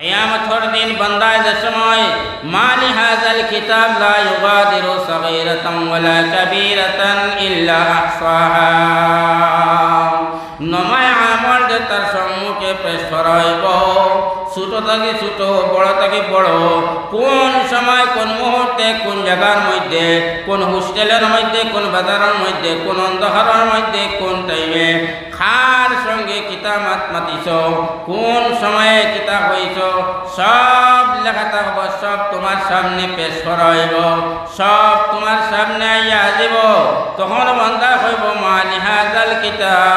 কিয়ামতের দিন বান্দায় যে সময় মালি হাযাল কিতাব লা ইউগাদিরু সাগীরাতান ওয়ালা কাবীরাতান ইল্লা আহসাহা নমায় আমল যে তার সম্মুখে পেশ করা হইব ছোট থেকে ছোট বড় থেকে বড় কোন মুহূর্তে কোন জায়গার মধ্যে, কোন হোস্টেলের মধ্যে, কোন বাজারের মধ্যে, কোন অন্ধকারের মধ্যে, কোন টাইমে খার সঙ্গে কিতাব মাতিছ, কোন সময়ে কিতাব হইছ সব লেখা থাকব, সব তোমার সামনে পেশ করা হইব, সব তোমার সামনে আইয়া আসিব। তখন বন্ধা হইব মালি হাজাল কিতাব।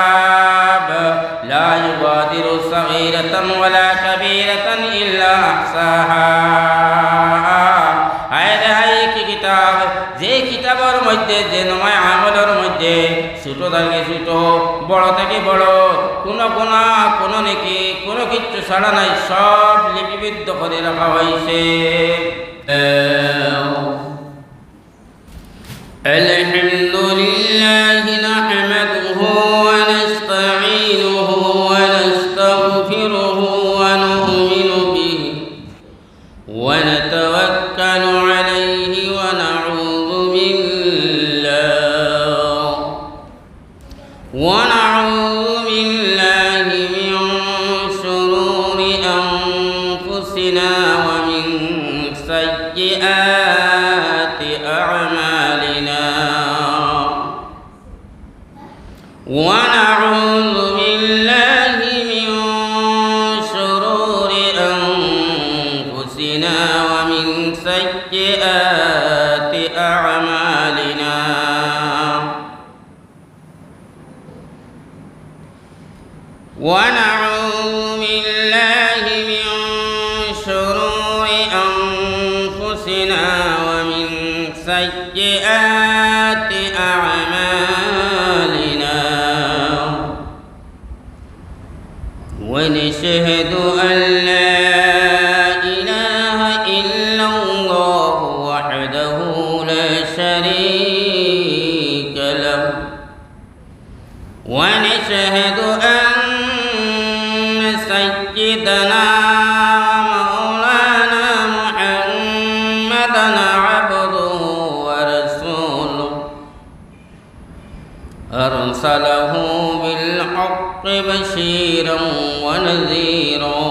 ছোট থেকে ছোট বড় থেকে বড়, কোনো গোনা, কোনো নেকি, কোনো কিচ্ছু ছাড়া নাই, সব লিপিবিদ্ধ করে রাখা হয়েছে। سيئات وحده لا شريك له. ونشهد أن سيدنا مولانا محمدا عبده ورسوله. أرسله بالحق بشيرا ونذيرا.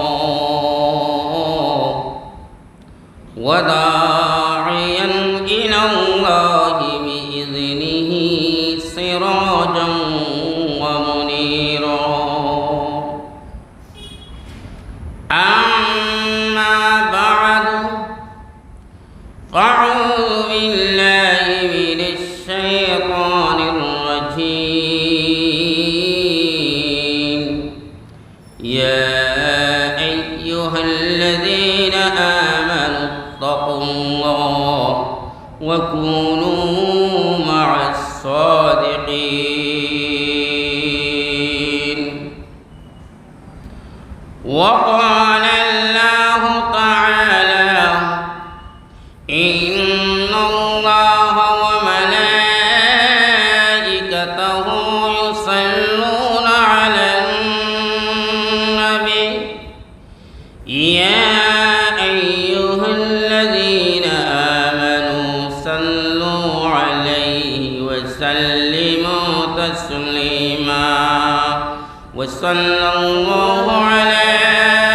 وداعيا وسلموا تسليما وصلى الله على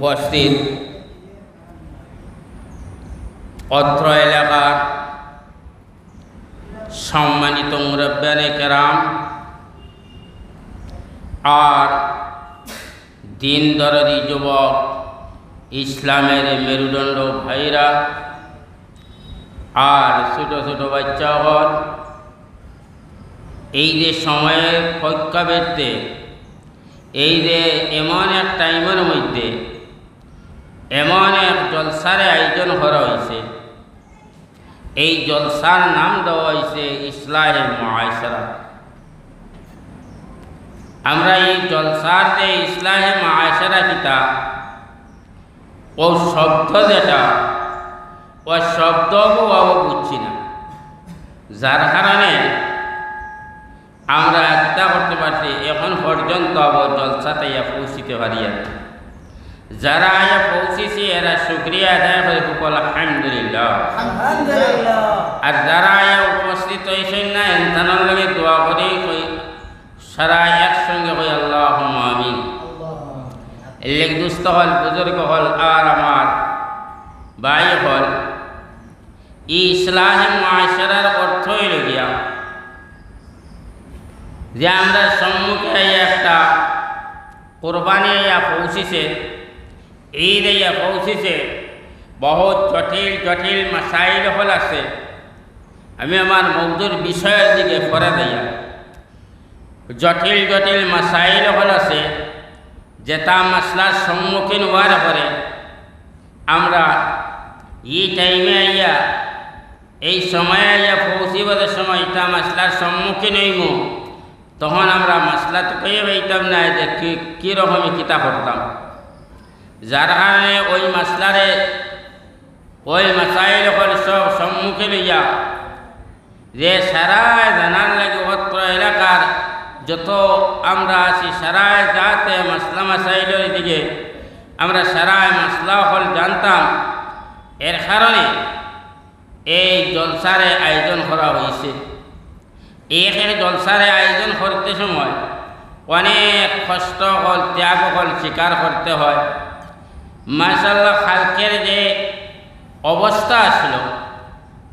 উপস্থিত। অত্র এলাকার সম্মানিত মুরব্বানে কেরাম আর দিন দরদি যুবক ইসলামের মেরুদণ্ড ভাইরা আর ছোট ছোটো বাচ্চাগণ, এই যে সময়ের পৈক্যাবৃত্তে এই যে এমন এক টাইমের মধ্যে এমন এক জলসারে আয়োজন করা হয়েছে। এই জলসার নাম দেওয়া হয়েছে ইসলাহে মহাশরা আমরা এই জলসার যে ইসলাহে মহাশরা কিতা ও শব্দ যেটা, ও শব্দ বাবু বুঝছি না। যার কারণে আমরা চিন্তা করতে পারছি, এখন পর্যন্ত আবার জলসাতে পৌঁছিতে পারি আর যারা আয়া পৌঁছেছি এরা শুক্রিয়া আদায় করে সকল আলহামদুলিল্লাহ। আর যারা আয়া উপস্থিত হয়েছেন না এনতানোর লগে দোয়া করি কই সারা একসঙ্গে কই আল্লাহ আমিন। এলেক দুস্থ হল বুজুর্গ হল আর আমার ভাই হল। ই ইসলাহে মাশরার অর্থ হইল গিয়া যে আমরা সম্মুখে একটা কোরবানি পৌঁছিছে ইয়া পৌঁছিছে। বহুত জটিল জটিল মাসাইল হল আছে। আমি আমার মৌদুর বিষয়ের দিকে পরে দিয়া। জটিল জটিল মাসাইল হল আছে, যেটা মশলার সম্মুখীন হওয়ার পরে আমরা এই টাইমে আইয়া, এই সময়ে আইয়া পৌঁছিবার সময় এটা মশলার সম্মুখীন হইব তখন আমরা মশলা তো কয়ে পাইতাম না যে কি কীরকমই কিতা করতাম। যার কারণে ওই মশলারে ওই মাসাইল হল সব সম্মুখে লইয়া, যে সারা জানার লাগে অত্র এলাকার যত আমরা আছি, সারায় যাতে মাসলা মাসাইলের দিকে আমরা সারায় মাসলা হল জানতাম। এর কারণে এই জলসারে আয়োজন করা হয়েছে। এখানে জলসারে আয়োজন করতে সময় অনেক কষ্ট হল, ত্যাগ হল স্বীকার করতে হয়। মাসাল্লাহ খালকের যে অবস্থা আসলো,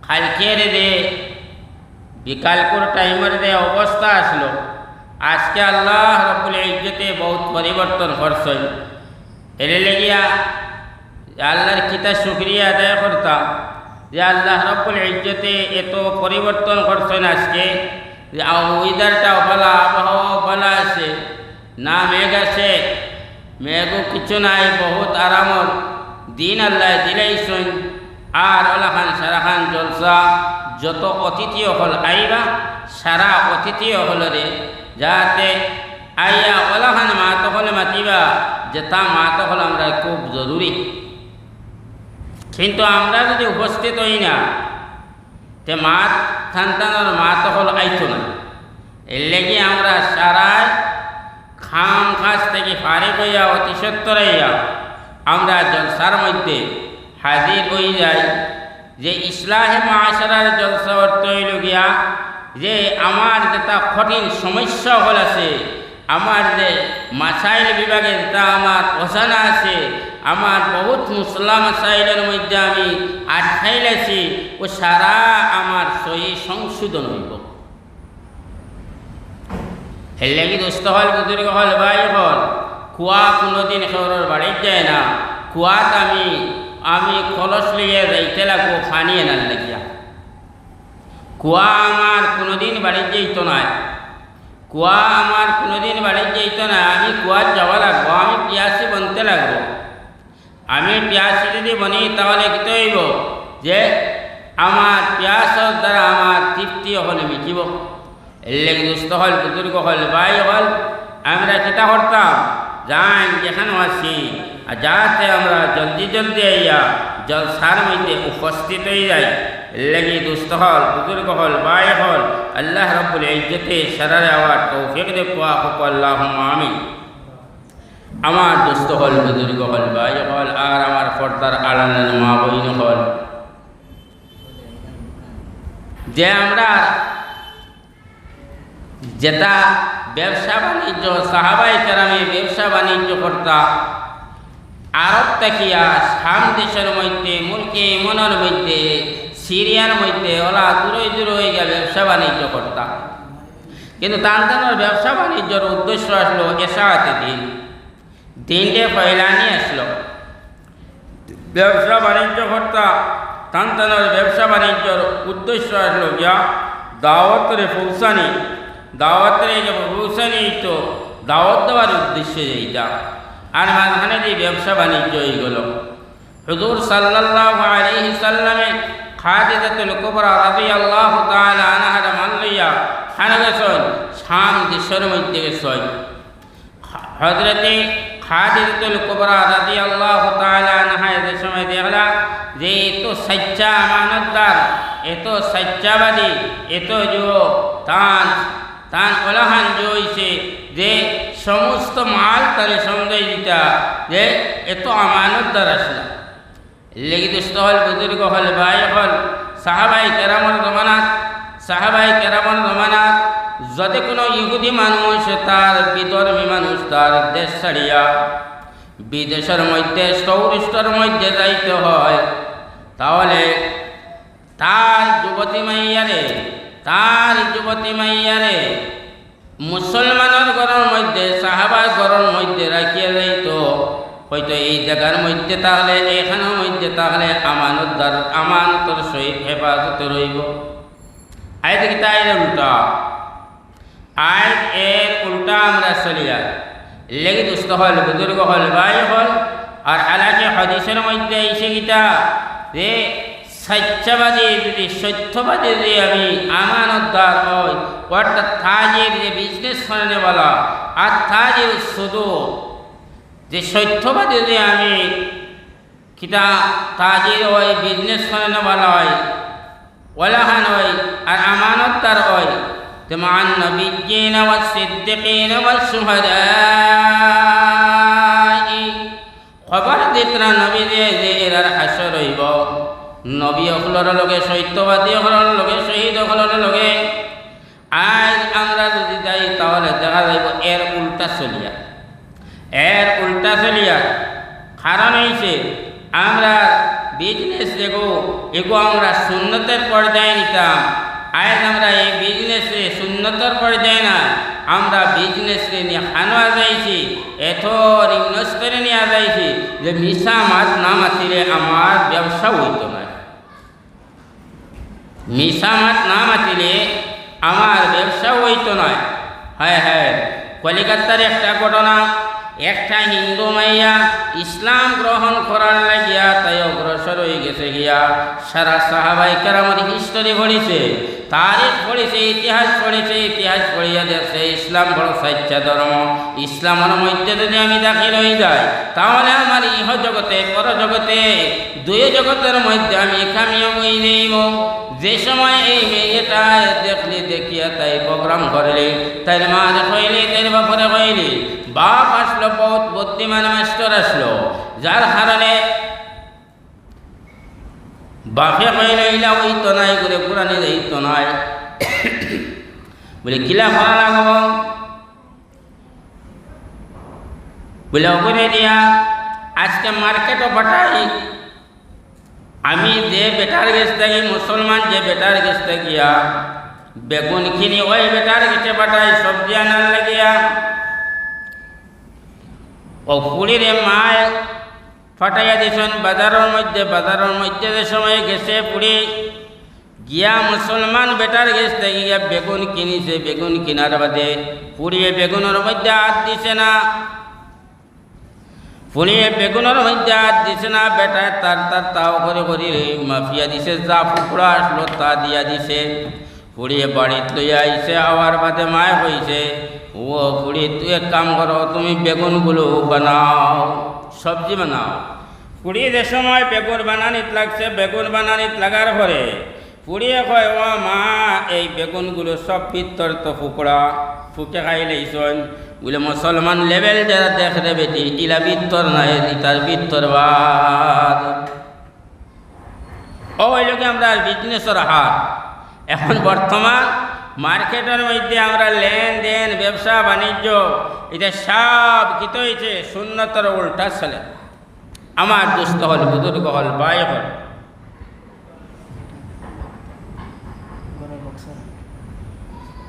খালকের যে বিকালপুর টাইমের যে অবস্থা আসলো, আজকে আল্লাহ রবুল ইজ্জতে বহুত পরিবর্তন করছেন এর লেগিয়া আল্লাহর কিতা শুক্রিয়া আদায় করতাম যে আল্লাহ রব্বুল ইজ্জতে এত পরিবর্তন করছেন আজকে, যে ওয়েদারটা ভালো আবহাওয়া ভালো আছে, না মেঘ আছে মেঘও কিছু নাই, বহুত আরামর দিন আল্লাহ দিলাইছেন আর ওলাখান সারাখান জলসা, যত অতিথি হল আইবা, সারা অতিথি হলরে যাতে আইয়া ওলাখান মাত হলে মাতিবা যে তা মাত হল আমরা খুব জরুরি। কিন্তু আমরা যদি উপস্থিত হই না, তে মাত সন্তানের মাত হল আইতো না। এর লেগে আমরা সারায় খাম খাস থেকে ফারে হইয়া অতি সত্তর হইয়া আমরা জলসার মধ্যে হাজির হয়ে যাই। যে ইসলাহে মাশারার জলসা অর্থ হইল গিয়া, যে আমার যেটা কঠিন সমস্যা হল আছে, আমার যে মাসাইল বিভাগে যেটা আমার অজানা আছে, আমার বহুত মুসলা মাসাইলের মধ্যে আমি আটকাইলেছি, ও সারা আমার সহি সংশোধন হইব। হেলে কি দোস্ত হল, বুজুর্গ হল, ভাই হল কুয়া কোনোদিন শহরের বাড়ির যায় না। কুয়াত আমি আমি কলস লিয়ে যাইতে লাগবো পানি এনার লাগিয়া। কুয়া আমার কোনোদিন বাড়ির যেত না কুয়া আমার কোনোদিন বাড়ির যেত না আমি কুয়ার যাওয়া লাগবো, আমি পিয়াসি বনতে লাগবো। আমি পিয়াসি যদি বনি, তাহলে কি হইব যে আমার পিয়াসর দ্বারা আমার তৃপ্তি হলে মিটিব। এলে দুস্থ হল, বুজুর্গ হল, ভাই হল, আমরা চিন্তা করতাম, যান, যেখানে আছি, আর যাতে আমরা জলদি জলদি আইয়া জলসার মধ্যে উপস্থিত হয়ে যাই। লেগে দুস্থ হল, বুজুর্গ হল, ভাই হল, আল্লাহ রব্বুল ইজ্জতে সারারে আওয়ার তৌফিক দে পাওয়া হোক আল্লাহ আমি আমার দুস্থ হল, বুজুর্গ হল, ভাই হল, আর আমার পর্দার আলানের মা বইন হল। যে আমরা যেটা ব্যবসা বাণিজ্য সাহাবাই কেরামে ব্যবসা বাণিজ্য করতা আরব তাকিয়া শাম দেশের মধ্যে, মুলকে মনের মধ্যে, সিরিয়ার মধ্যে, ওলা দূর হয়ে গিয়ে ব্যবসা বাণিজ্য করতা। কিন্তু তান্তানোর ব্যবসা বাণিজ্যর উদ্দেশ্য আসলো এসাহাতে দিন। দিনকে পয়লানি আসলো। ব্যবসা বাণিজ্য করতা তান্তানোর ব্যবসা বাণিজ্যর উদ্দেশ্য আসলো গিয়া দাওয়াতরে পৌঁছানি দাওয়াতের যে পৌঁছানি তো দাওয়াত দেওয়ার উদ্দেশ্যে এইটা। আর মাঝখানে যে ব্যবসা বাণিজ্য এইগুলো হুজুর সাল্লাল্লাহু আলাইহি সাল্লামে খাদিজাতুল কুবরা রাদিয়াল্লাহু তাআলা আনহার মান লইয়া খানা গেছেন, শাম দেশের মধ্যে গেছেন। হজরতে খাদিজাতুল কুবরা রাদিয়াল্লাহু তাআলা আনহা এর সময় দেখলা যে এত সচ্চা আমানতদার, এত সচ্চাবাদী, এত যো তান তান কলাহান জইছে যে সমস্ত মাল তারে সন্দেহ দিতা, যে এত আমানতদার আসলা। লেগে দুষ্ট হল বুজুর্গ হল, ভাই হল, সাহাবাই কেরামর জমানাত, সাহাবাই কেরামর জমানাত, যদি কোনো ইহুদি মানুষ তার বিধর্মী মানুষ তার দেশ ছাড়িয়া বিদেশের মধ্যে, সৌরিষ্টর মধ্যে যাইতে হয়, তাহলে তার যুবতী মাইয়ারে তার যুবতী মাইয়ারে মুসলমানের ঘরের মধ্যে সাহাবার ঘরের মধ্যে রাখিয়া যাইত হয়তো এই জায়গার মধ্যে তাহলে এখানের মধ্যে তাহলে আমানতদার আমানতর সহিত হেফাজত রইব আয় দেখি তাই উল্টা? আয় এর উল্টা আমরা চলিয়া লেগে দুস্থ হল বুজুর্গ হল ভাই হল আর হালাকে হদিসের মধ্যে এসে গীতা যে সত্যবাদী যদি সত্যবাদী যদি আমি আমানতদার হই, অর্থাৎ তাজের যে বিজনেস মানে করনেওয়ালা আর তাজের শুধু যে সত্যবাদী যদি আমি কিতা তাজের ওই বিজনেস মানে করনেওয়ালা হয়, ওলাহান হয় আর আমানতদার হয় তো মান নবীন সিদ্দিকিন সুহদা খবর দিতরা নবী যে নবী অকলর লগে, সত্যবাদী অকলর লগে, শহীদ অকলর লগে। আজ আমরা যদি যাই, তাহলে দেখা যাইব এর উল্টা চলিয়া। এর উল্টা চলিয়া কারণ হয়েছে আমরা বিজনেস দেখো, এগো আমরা শূন্যতের পর্যায়ে নিতাম। আজ আমরা এই বিজনেসে শূন্যতর পর্যায়ে না, আমরা বিজনেসে নিয়ে হানোয়া যাইছি এত নিম্নস্তরে নিয়ে যাইছি, যে মিশা মাছ না মাতিলে আমার ব্যবসা হইত না। মিশা মাছ না মাতিলে আমার ব্যবসা হইত নয় হ্যাঁ হ্যাঁ কলিকাতার একটা ঘটনা একটা হিন্দু মাইয়া ইসলাম গ্রহণ করার লাগিয়া তাই অগ্রসর হয়ে গেছে গিয়া সারা সাহাবাই কেরামত হিস্টোরি পড়েছে, তারিখ পড়েছে, ইতিহাস পড়েছে, ইতিহাস পড়িয়া দেখছে ইসলাম বড় সাচ্চা ধর্ম। ইসলামের মধ্যে যদি আমি দাখিল হয়ে যাই, তাহলে আমার ইহ জগতে, পর জগতে, দুই জগতের মধ্যে আমি কামিয়া নেইব। যে সময় এই মেয়েটা দেখলি, দেখিয়া তাই প্রোগ্রাম করলে তাই মা কইলি তাই বাপরে কইলি, বাপ আসলো, বহুত বুদ্ধিমান মাস্টার আসলো, যার কারণে বাপে কইল, ইলা ওই তো নাই করে কোরআনে এই তো নাই। বলে, কিলা করা লাগব? বলে ওখানে দিয়া, আজকে মার্কেটও পাঠাই আমি যে বেটার গেছ থাকি মুসলমান যে বেটার গেছ থাকিয়া বেগুন কিনি ওই বেটার গেছে পাঠাই সবজি আনার লাগিয়া। ও ফুলিরে মায় ফাটাইয়া দিছেন, বাজারের মধ্যে বাজারের মধ্যে যে সময় গেছে পুরি, গিয়া মুসলমান বেটার গেছ থেকে গিয়া বেগুন কিনিছে, বেগুন কিনার বাদে পুড়িয়ে বেগুনের মধ্যে হাত দিছে না। ফুলিয়ে বেগুনের মধ্যে হাত দিছে না বেটায় তার তার তাও করে করি মাফিয়া দিছে, যা ফুকড়া আসলো তা দিয়া দিছে। ফুড়িয়ে বাড়িত লইয়া আইছে আওয়ার বাদে মায় হইছে। ও ফুড়ি তুই এক কাম করো, তুমি বেগুনগুলো বানাও, সবজি বানাও। ফুড়ি যে সময় বেগুন বানানিত লাগছে, বেগুন বানানিত লাগার পরে ফুড়িয়ে কয়, ও মা, এই বেগুনগুলো সব পিত্তর তো ফুকড়া ফুকে খাই লইছন বলে মুসলমান লেভেল যারা দেখ রে বেটি, ইলা বিত্তর নাই ইতার বিত্তর বাদ। ও ওই লোকে আমরা বিজনেসের হাত এখন বর্তমান মার্কেটের মধ্যে আমরা লেনদেন, ব্যবসা, বাণিজ্য, এটা সব কিত হয়েছে শূন্যতর উল্টা চলে আমার দুস্থ হল, বুজুর্গ হল, বায় হল।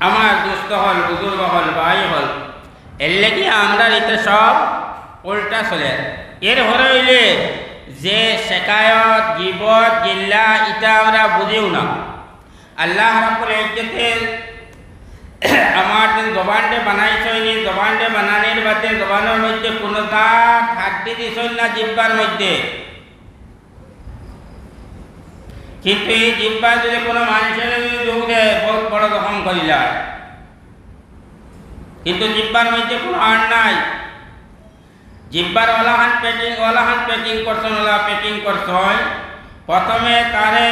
আমার দুস্থ হল বুজুর্গ হল বাই হল এর লেগে আমরা এতে সব উল্টা চলে। এর হরে হইলে যে শেকায়ত গিবত, গিল্লা ইটা আমরা বুঝিও না। আল্লাহ রাব্বুল ইজ্জতের আমার যে জবানটে বানাইছইনি জবানটে বানানির বাদে জবানের মধ্যে কোনো দাঁত হাড্ডি দিছই না জিব্বার মধ্যে। কিন্তু এই জিব্বা যদি কোনো মানুষের যোগ বহুত বড় রকম করিলা কিন্তু জিব্বার মধ্যে কোনো আন নাই, জিব্বার ওলাহান পেকিং ওলাহান পেকিং করছেন ওলা পেকিং করছেন, প্রথমে তারে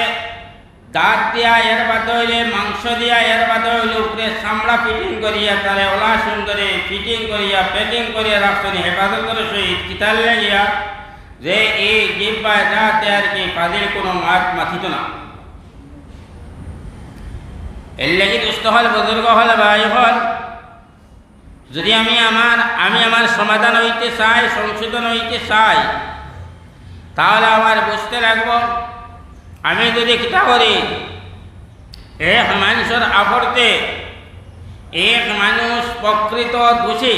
দাঁত দিয়া, এর বাদ হইলে মাংস দিয়া, এর বাদ হইলে উপরে চামড়া ফিটিং করিয়া তারে ওলা সুন্দরে ফিটিং করিয়া প্যাকিং করিয়া রাখছেন হেফাজতের সহিত কিতাল লাগিয়া। যে এই যাতে আর কি কাজের কোনো মাত মাথিত না? এর লাগি দুষ্ট হল, বুজুর্গ হল, ভাই হল। যদি আমি আমার আমি আমার সমাধান হইতে চাই, সংশোধন হইতে চাই, তাহলে আমার বুঝতে লাগব, আমি যদি কিতা করি, এক মানুষের আবর্তে এক মানুষ প্রকৃত দোষী,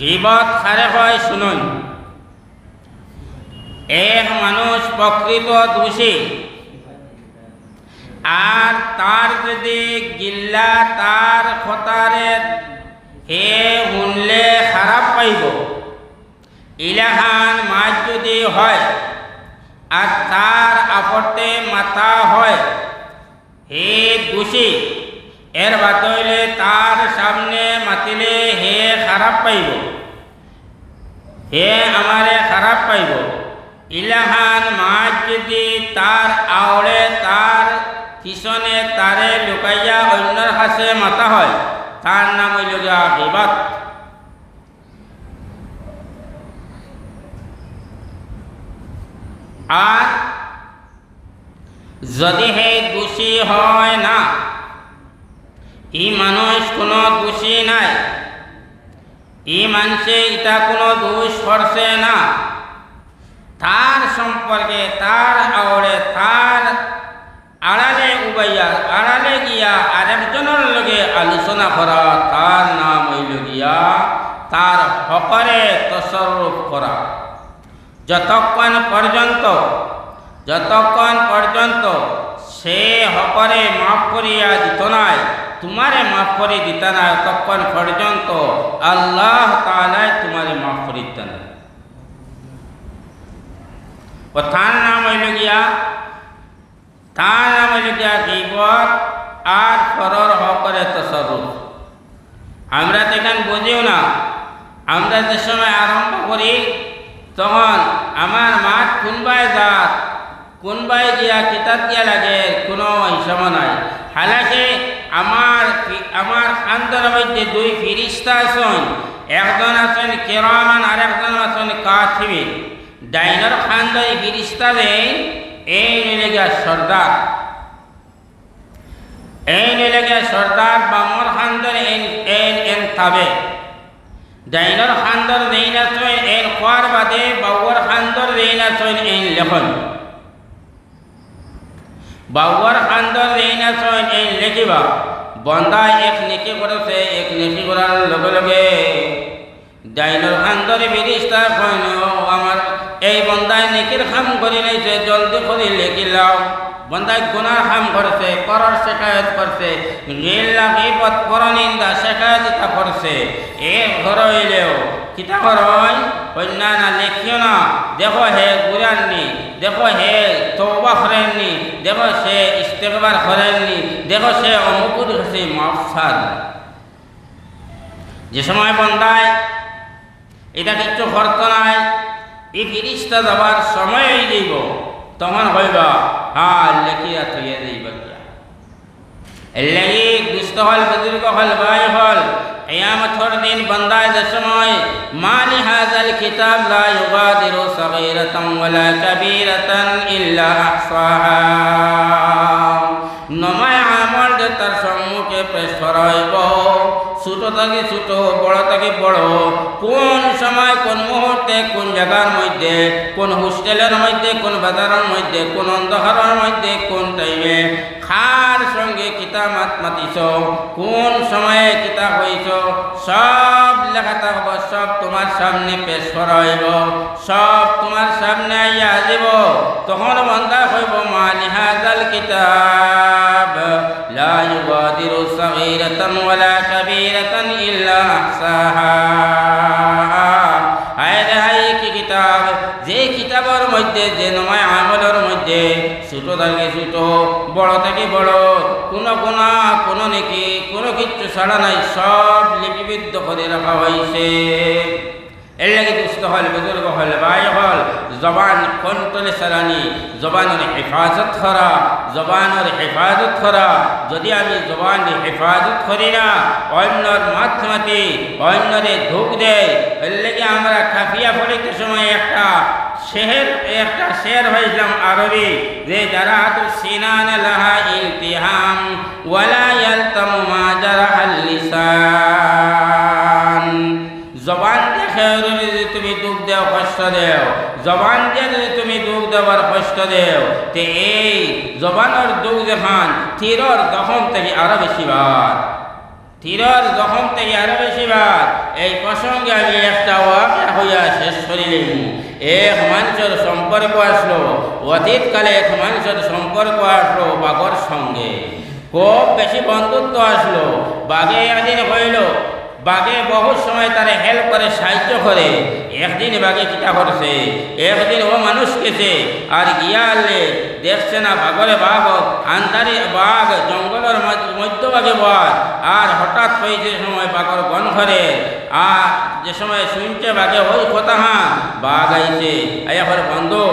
গিবত খারে হয় শুনুন। এক মানুষ প্রকৃত দোষী। আর তার যদি গিল্লা তার খতারে হে শুনলে খারাপ পাইব। ইলাহান মাছ যদি হয় আর তার আপত্তে মাথা হয়, হে দোষী, এর বাতইলে তার সামনে মাতিলে হে খারাপ পাইব। হে আমারে খারাপ পাইব। ইলাহান মাছ যদি তার আওড়ে, তার পিছনে তারে লুকাইয়া অন্যর কাছে মাতা হয়, তার নাম হইল গিয়া বিবাদ আর যদি হে দোষী হয় না, ই মানুষ কোনো দোষী নাই, ই মানুষে এটা কোনো দোষ করছে না। তার সম্পর্কে, তার আওড়ে, তার আড়ালে উবাইয়া, আড়ালে গিয়া আরেকজনের লগে আলোচনা করা, তার নাম হইল গিয়া তার হকরে তসরূপ করা। যতক্ষণ পর্যন্ত যতক্ষণ পর্যন্ত সে হকরে মাফ করিয়া দিত নাই, তোমারে মাফ করে দিত না ততক্ষণ পর্যন্ত আল্লাহ তালাই তোমারে মাফ করে দিত না ও তার নাম হইল গিয়া তার নাম হইল গিয়া গিবত আর পরর হকরে তসরুফ আমরা তো এখানে বুঝিও না আমরা যে সময় আরম্ভ করি তখন আমার মাঠ কোনবাই যাত কোনবাই গিয়া কিতাব দিয়া লাগে কোনো হিসাব নাই হালাকে আমার আমার খানদানের মধ্যে দুই ফিরিস্তা আছেন একজন আছেন কেরামান আর একজন আছেন কাথিবিন ডাইনর খানদানি ফিরিস্তা দেন এই নিলেগা সর্দার। এই নিলেগা সর্দার বামর খান্দর এন এন এন থাবে। ডাইনর খান্দর চই এন খোয়ার বাদে বাউর খান্দর দেইনা চই এন লেখন। বাউর খান্দর দেইনা চই এন লেখিবা। বন্দায় এক নেকি করেছে, এক নেকি করার লগে লগে ডাইনর খান্দরে বিরিস্তা কইন আমার এই বন্দায় নেকির খাম করি নাইছে জলদি করে লেখি লাও। বন্দায় গুনার খাম করছে, করর শেখায়ত করছে গিল্লা বিপদ পরনিন্দা শেখায়ত ইতা করছে। এ ঘর হইলেও, কিতা করয় কন্যা না লেখিও না, দেখো হে গুরাননি দেখো হে তৌবা করেননি, দেখো সে ইস্তেকবার করেননি, দেখো সে অমুকুর হচ্ছে মাফসাদ যে সময় বন্দায় এটা কিচ্ছু করতো নাই এই ফিরিস্তা যাবার সময় হয়ে যাইব তখন হইবা হ্যাঁ লেখিয়া থইয়া যাইবা লাগি দুষ্ট হল বুজুর্গ হল, ভাই হল কিয়ামতর দিন বন্দায় যে সময় হাজাল কিতাব লা ইউগাদিরু সগীরাতান ওয়ালা কাবীরাতান ইল্লা আহসাহা। নমায় আমল যে তার সম্মুখে পেশ করা ছোট থেকে ছোট, বড় থেকে বড়, কোন মুহূর্তে কোন জায়গার মধ্যে, কোন হোস্টেলের মধ্যে, কোন বাজারের মধ্যে, কোন অন্ধকারের মধ্যে, কোন টাইমে খার সঙ্গে কিতা মাত মাতিছ, কোন সময়ে কিতা হইছ, সব লেখা থাকব, সব তোমার সামনে পেশ করা হইব, সব তোমার সামনে আইয়া দিব তখন বন্ধা হইব মালিহাজাল কিতাব, লা ইউগাদিরু সাগীরাতান ওয়ালা ছোট থেকে ছোট বড় থেকে বড়, কোনো গুণা কোনো নাকি, কোনো কিচ্ছু ছাড়া নাই, সব লিপিবিদ্ধ করে রাখা হয়েছে এর লাগে দুস্থ হল, বুজুর্গ হল, ভাই হল, জবান কন্ট্রোলে চালানি, জবানের হেফাজত করা, জবানের হেফাজত করা। যদি আমি জবান হেফাজত করি না, অন্যর মাধ্যমে অন্যরে ধোক দেয়, এর লাগে আমরা কাফিয়া পড়িতে সময় একটা শেহের, একটা শের হয়েছিলাম আরবি, যে যারা হাতু সিনান লাহা ইলতিহাম, ওয়ালা ইয়ালতামু মা জারাহাল লিসান। জবান যদি তুমি দুঃখ দেও, কষ্ট দেও। জবান দিয়ে যদি তুমি দুঃখ দেওয়ার কষ্ট দেও, তে এই জবানের দুঃখ দেখান তীরর জখম থেকে আরও বেশি তীরর জখম থেকে আরও বেশি বার। এই প্রসঙ্গে আমি একটা ওয়াকা হইয়া শেষ করিলেন এক মানুষের সম্পর্ক আসলো, অতীতকালে এক মানুষের সম্পর্ক আসলো বাঘর সঙ্গে। খুব বেশি বন্ধুত্ব আসলো, বাঘে একদিন হইল বাঘে বহু সময় তারে হেল্প করে, সাহায্য করে। একদিন বাঘে কিটা করছে? একদিন ও মানুষ গেছে আর গিয়ালে দেখছে না বাঘরে বাঘ, আন্ধারে বাঘ, জঙ্গলের মধ্যভাগে বাঘ। আর হঠাৎ হয়েছে সময় বাঘর গন ঘরে আর যে সময় শুনছে বাঘে, ওই কথা হ্যাঁ বাঘ আইছে এখন বন্ধু,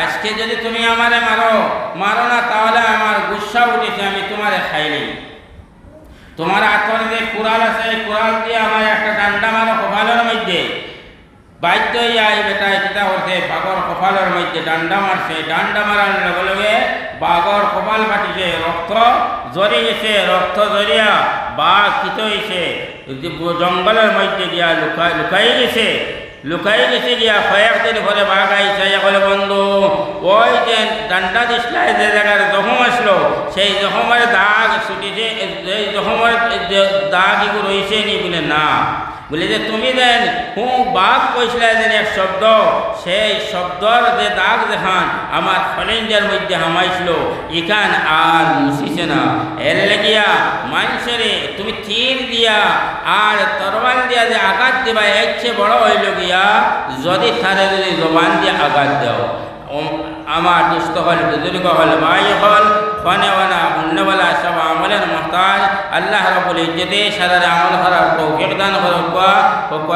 আজকে যদি তুমি আমারে মারো মারো না তাহলে আমার গুসা উঠেছে, আমি তোমারে খাইনি। তোমার আতর যে কুড়াল আছে, এই কুড়াল দিয়ে আমার একটা ডান্ডা মারো কপালের মধ্যে। বাধ্য যাই বেটা এটা করছে বাঘর কপালের মধ্যে ডান্ডা মারছে, ডান্ডা মারার লগে লগে বাঘর কপাল কাটিছে রক্ত জড়ি গেছে রক্ত জড়িয়া বাঘ কিত হয়েছে জঙ্গলের মধ্যে গিয়া লুকাই লুকাই গেছে। লুকাই গেছে গিয়া কয়েকদিন ঘরে বাঘ আইসা বলে বন্ধু, ওই যে ডান্ডা দিসলাই যে জায়গার জখম আসলো সেই জখমের দাগ ছুটিছে, এই জখমের দাগ এগুলো রয়েছে নি বলে, না। বলে যে, তুমি দেন, হু, বাঘ কইসলে যেন এক শব্দ, সেই শব্দর যে দাগ দেখান, আমার ফলেঞ্জার মধ্যে হামাইছিল, ইখান আর মুছিছে না। এর লেগিয়া মানুষেরে তুমি তীর দিয়া আর তরবাল দিয়া যে আঘাত দিবা, এর চেয়ে বড় হইল গিয়া, যদি তারে যদি জবান দিয়ে আঘাত দাও আমার দুস্থ হল বুজুর্গ হল ভাই হল ফনেওয়ালা অন্যওয়ালা সব আমলের মহতাজ। আল্লাহ রবুল ইজ্জতে সাদারে আমল করার তৌফিক দান করুক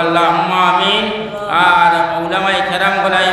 আল্লাহ আমিন। আর উলামাই খেরাম গলাই